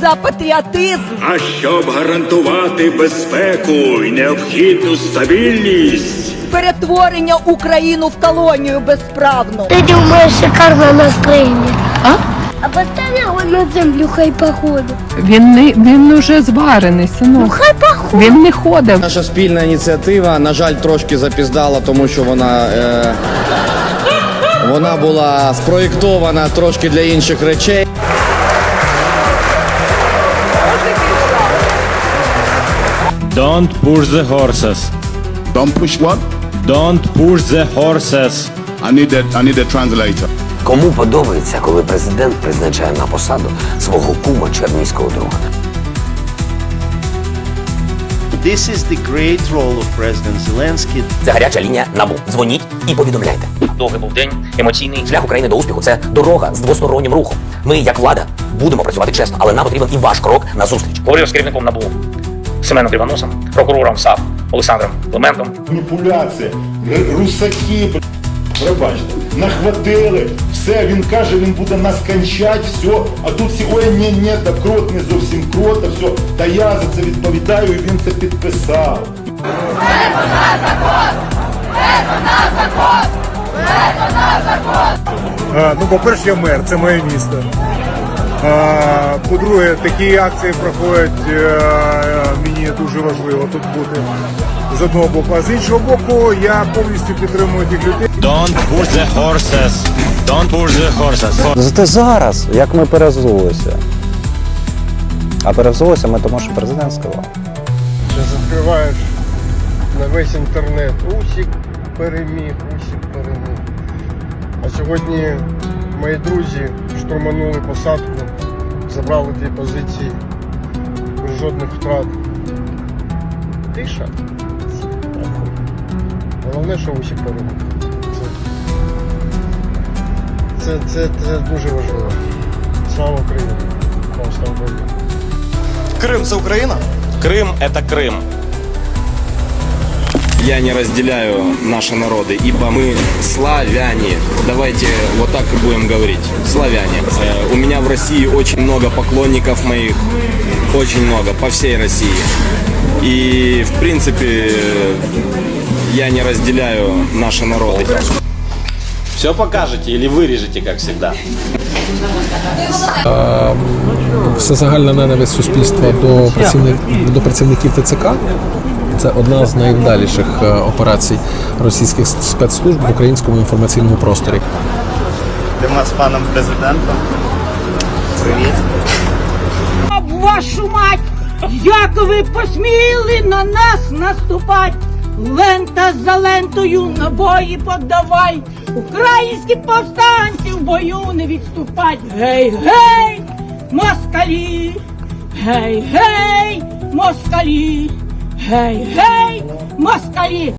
за патріотизм. А щоб гарантувати безпеку і необхідну стабільність, перетворення Україну в колонію безправну. Ты думаешь, шикарное настроение? А? А поставь его на землю, хай походу. Він не він уже зварений, синок. Хай походу. Він не ходив. Наша спільна ініціатива, на жаль, трошки запіздала, тому що вона, е, вона була спроєктована трошки для інших речей. Don't push the horses. Don't push what? Don't push the horses. I need a, I need a translator. Кому подобається, коли президент призначає на посаду свого кума чернігського друга? This is the great role of President Zelensky. Це гаряча лінія набу. Дзвоніть і повідомляйте. Довгий був день, емоційний шлях України до успіху. Це дорога з двостороннім рухом. Ми, як влада, будемо працювати чесно, але нам потрібен і ваш крок на зустріч. Говорив з керівником НАБУ Семеном Кривоносом, прокурором САП Олександром Климентом. маніпуляція, русаки, пробачте, нахватили, все, він каже, він буде нас кончать, все, а тут всі, ой, ні, ні, та крот не зовсім крот, а все, та я за це відповідаю, і він це підписав. Ну, по-перше, я мер, це моє місто. По-друге, такі акції проходять, е, мені дуже важливо тут бути з одного боку. А з іншого боку, я повністю підтримую тих людей. Don't push the horses. Don't push the horses. Зате зараз, як ми перезулися. А перезулися ми тому, що президент сказав. Закриваєш на весь інтернет. Усік переміг, усік переміг. А сьогодні мої друзі штурманули посадку, забрали дві позиції без жодних втрат. Тиша. Головне, що усі перемог. Це, це, це, це дуже важливо. Слава Україні! Слава Україні! Крим це Україна? Крым – это Крым. Я не разделяю наши народы, ибо мы славяне. Давайте вот так и будем говорить. Славяне. Э, У меня в России очень много поклонников моих. Очень много. По всей России. И, в принципе, я не разделяю наши народы. Все покажете или вырежете, как всегда? всезагальна ненависть суспільства до працівник до працівників ТЦК. Це одна з найвдаліших е, операцій російських спецслужб в українському інформаційному просторі. Йдемо з паном президентом. Привіт. Вашу мать! Як ви посміли на нас наступать? Лента за лентою набої подавай! Українські повстанці в бою не відступать! Гей, гей, москалі! Гей, гей, москалі! Гей, гей, москалі!